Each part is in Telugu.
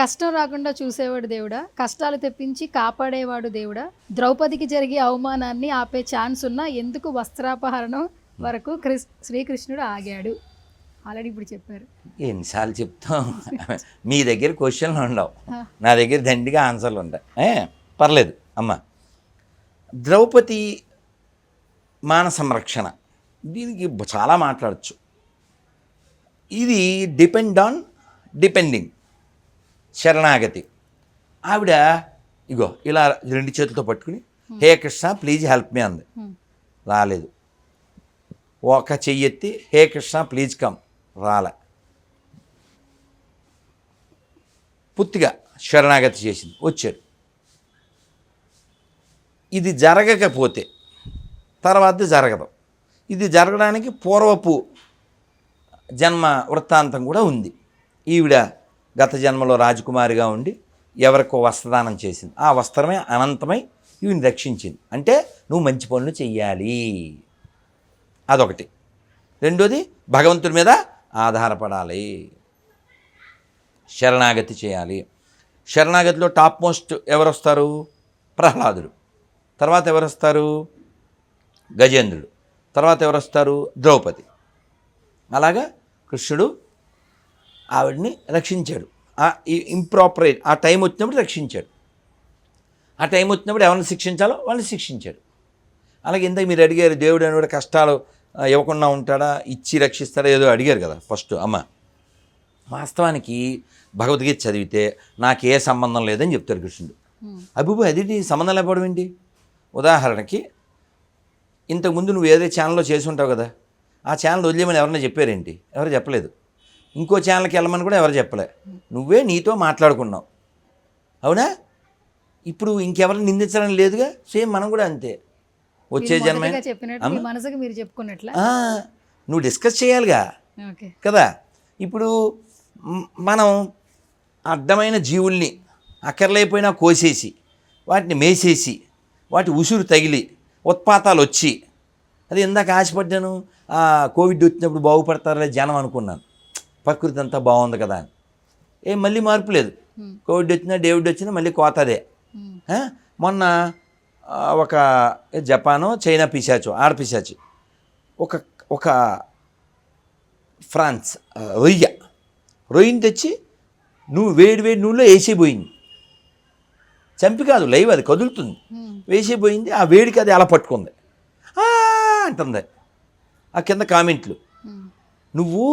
కష్టం రాకుండా చూసేవాడు దేవుడా? కష్టాలు తెప్పించి కాపాడేవాడు దేవుడా? ద్రౌపదికి జరిగే అవమానాన్ని ఆపే ఛాన్స్ ఉన్నా ఎందుకు వస్త్రాపహరణం వరకు క్రిస్ శ్రీకృష్ణుడు ఆగాడు? ఆల్రెడీ ఇప్పుడు చెప్పారు. ఎన్నిసార్లు చెప్తాం. మీ దగ్గర క్వశ్చన్లు ఉండవు. నా దగ్గర దండిగా ఆన్సర్లు ఉంటాయి. ఏ, పర్లేదు. అమ్మ. ద్రౌపది మాన సంరక్షణ. దీనికి చాలా మాట్లాడచ్చు. ఇది డిపెండ్ ఆన్ డిపెండింగ్ శరణాగతి. ఆవిడ ఇగో ఇలా రెండు చేతులతో పట్టుకుని hey Krishna please help me అంది. రాలేదు. ఒక చెయ్యెత్తి హే కృష్ణ ప్లీజ్ కమ్ రాలే. పూర్తిగా శరణాగతి చేసింది. వచ్చాడు ఇది జరగకపోతే తర్వాత జరగదు. ఇది జరగడానికి పూర్వపు జన్మ వృత్తాంతం కూడా ఉంది. ఈవిడ గత జన్మలో రాజకుమారిగా ఉండి ఎవరికో వస్త్రదానం చేసింది. ఆ వస్త్రమే అనంతమై ఈవిని రక్షించింది. అంటే నువ్వు మంచి పనులు చెయ్యాలి. అదొకటి. రెండోది భగవంతుడి మీద ఆధారపడాలి. శరణాగతి చేయాలి. శరణాగతిలో టాప్ మోస్ట్ ఎవరు వస్తారు ప్రహ్లాదుడు. తర్వాత ఎవరు వస్తారు గజేంద్రుడు. తర్వాత ఎవరు వస్తారు ద్రౌపది. అలాగా కృష్ణుడు ఆవిడ్ని రక్షించాడు. ఆ ఇంప్రాపరేట్ ఆ టైం వచ్చినప్పుడు రక్షించాడు. ఆ టైం వచ్చినప్పుడు ఎవరిని శిక్షించాలో వాళ్ళని శిక్షించాడు. అలాగే ఇందాక మీరు అడిగారు దేవుడు అని కూడా కష్టాలు ఇవ్వకుండా ఉంటాడా? ఇచ్చి రక్షిస్తాడా? ఏదో అడిగారు కదా ఫస్ట్ అమ్మ. వాస్తవానికి భగవద్గీత చదివితే నాకు ఏ సంబంధం లేదని చెప్తాడు కృష్ణుడు. అభిబు అది సంబంధం లేకపోవడం ఏంటి? ఉదాహరణకి ఇంతకుముందు నువ్వు ఏదో ఛానల్లో చేసి ఉంటావు కదా ఆ ఛానల్ వదిలేమని ఎవరైనా చెప్పారేంటి? ఎవరు చెప్పలేదు. ఇంకో ఛానల్కి వెళ్ళమని కూడా ఎవరు చెప్పలే. నువ్వే నీతో మాట్లాడుకున్నావు. అవునా? ఇప్పుడు ఇంకెవరిని నిందించడం లేదుగా? సేమ్ మనం కూడా అంతే. వచ్చే జన్మ. మనసుకు మీరు చెప్పుకున్నట్లా? నువ్వు డిస్కస్ చేయాలిగా. కదా? ఇప్పుడు మనం అడ్డమైన జీవుల్ని అక్కర్లేకపోయినా కోసేసి వాటిని మేసేసి వాటి ఉసురు తగిలి ఉత్పాతాలు వచ్చి అది ఇందాక ఆశపడ్డాను కోవిడ్ వచ్చినప్పుడు బాగుపడతారులే జనం అనుకున్నాను. ప్రకృతి అంతా బాగుంది కదా అని ఏం మళ్ళీ మార్పు లేదు. కోవిడ్ వచ్చినా డేవిడ్ వచ్చినా మళ్ళీ కోతదే? మొన్న ఒక జపాను చైనా పిశాచు ఆడ పిశాచు ఒక ఒక ఫ్రాన్స్ రొయ్య రొయ్యని తెచ్చి నువ్వు వేడి వేడి నూనెలో వేసిపోయింది చంపి కాదు లైవ్ అది కదులుతుంది. వేసిపోయింది ఆ వేడికి అది అలా పట్టుకుంది అంటుంది ఆ కింద కామెంట్లు. నువ్వు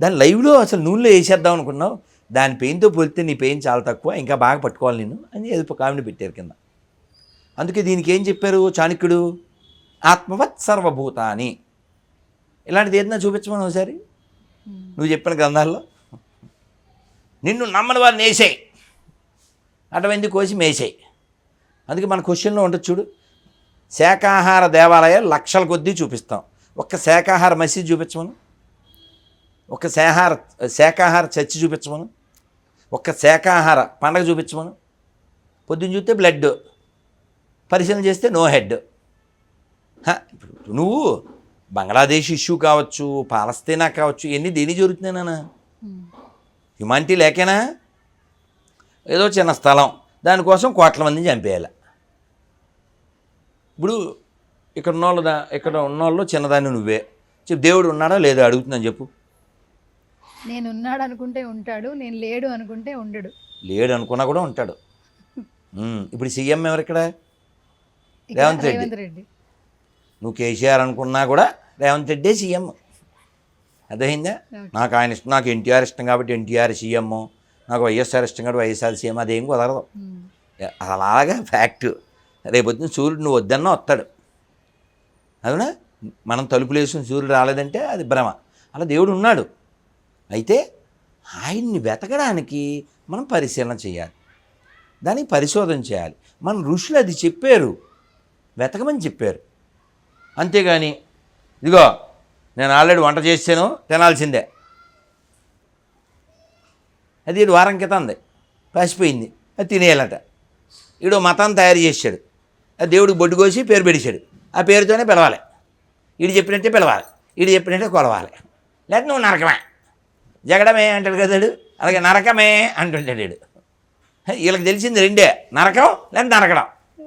దాని లైవ్లో అసలు నూనెలో వేసేద్దాం అనుకున్నావు. దాని పెయిన్తో పోలితే నీ పెయిన్ చాలా తక్కువ ఇంకా బాగా పట్టుకోవాలి నేను అని ఏదో కామెంట్ పెట్టారు కింద. అందుకే దీనికి ఏం చెప్పారు చాణక్యుడు? ఆత్మవత్ సర్వభూతాని. ఇలాంటిది ఏదైనా చూపించమని ఒకసారి? నువ్వు చెప్పిన గ్రంథాల్లో? నిన్ను నమ్మని వారిని వేసేయి. అటువంటి కోసి మేసేయి? అందుకే మన క్వశ్చన్లో ఉంటుంది చూడు. శాకాహార దేవాలయాలు లక్షల కొద్దీ చూపిస్తాం. ఒక్క శాకాహార మసీద్ చూపించమను. ఒక శాహార శాఖాహార చర్చి చూపించమను. ఒక శాఖాహార పండగ చూపించమను. పొద్దున్న చూస్తే బ్లడ్. పరిశీలన చేస్తే నో హెడ్. ఇప్పుడు నువ్వు బంగ్లాదేశ్ ఇష్యూ కావచ్చు పాలస్తీనా కావచ్చు ఇవన్నీ దేని జరుగుతున్నాయి హ్యుమానిటీ లేకేనా? ఏదో చిన్న స్థలం. దానికోసం కోట్ల మందిని చంపేయాలి. ఇప్పుడు ఇక్కడ ఉన్నోళ్ళు దా ఇక్కడ ఉన్నోళ్ళు చిన్నదాన్ని నువ్వే. చెప్పు దేవుడు ఉన్నాడా లేదా అడుగుతున్నాను చెప్పు. నేను ఉన్నాడు అనుకుంటే ఉంటాడు నేను లేడు అనుకుంటే ఉండడు. లేడు అనుకున్నా కూడా ఉంటాడు. ఇప్పుడు సీఎం ఎవరు ఇక్కడ రేవంత్ రెడ్డి. రెడ్డి. నువ్వు కేసీఆర్ అనుకున్నా కూడా రేవంత్ రెడ్డే సీఎం. అర్థమైందా. నాకు ఆయన ఇష్టం నాకు ఎన్టీఆర్ ఇష్టం కాబట్టి ఎన్టీఆర్ సీఎం నాకు వైఎస్ఆర్ ఇష్టం కాబట్టి వైఎస్ఆర్ సీఎం అదేం కుదరదు. అలాగా ఫ్యాక్ట్. రేపొద్దున సూర్యుడు నువ్వు వద్దన్నా వస్తాడు. అవునా? మనం తలుపులు వేసుకుని సూర్యుడు రాలేదంటే అది భ్రమ. అలా దేవుడు ఉన్నాడు. అయితే ఆయన్ని వెతకడానికి మనం పరిశీలన చేయాలి. దానికి పరిశోధన చేయాలి. మన ఋషులు అది చెప్పారు. వెతకమని చెప్పారు. అంతేగాని ఇదిగో నేను ఆల్రెడీ వంట చేసాను తినాల్సిందే. అది ఈడు వారం క్రితం ఉంది. పాసిపోయింది. అది తినేయాలట. ఈడు మతాన్ని తయారు చేశాడు. ఆ దేవుడికి బొడ్డు కోసి పేరు పెడిచాడు ఆ పేరుతోనే పిలవాలి. ఈడు చెప్పినట్టే పిలవాలి. ఈడు చెప్పినట్టే కొలవాలి. లేకపోతే నువ్వు నరకమే. జగడమే అంటాడు కదా వీడు. అలాగే నరకమే అంటుంటాడు వీడు. వీళ్ళకి తెలిసింది రెండే. నరకం లేదా నరకడం.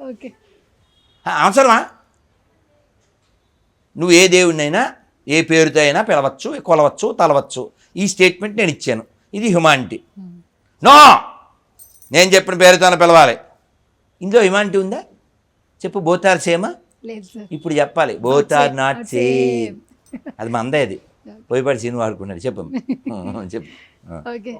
ఓకే. అవసరమా? నువ్వు ఏ దేవుడినైనా ఏ పేరుతో అయినా పిలవచ్చు కొలవచ్చు తలవచ్చు. ఈ స్టేట్మెంట్ నేను ఇచ్చాను. ఇది హ్యుమానిటీ నో! నేను చెప్పిన పేరుతోనే పిలవాలి. ఇందులో హ్యుమానిటీ ఉందా? చెప్పు బోత్ ఆర్ సేమా ఇప్పుడు చెప్పాలి. Both are not same. అది మందే అది పోయిపాటి సీన్ వాడుకున్నాడు చెప్పు. చెప్పు. ఓకే.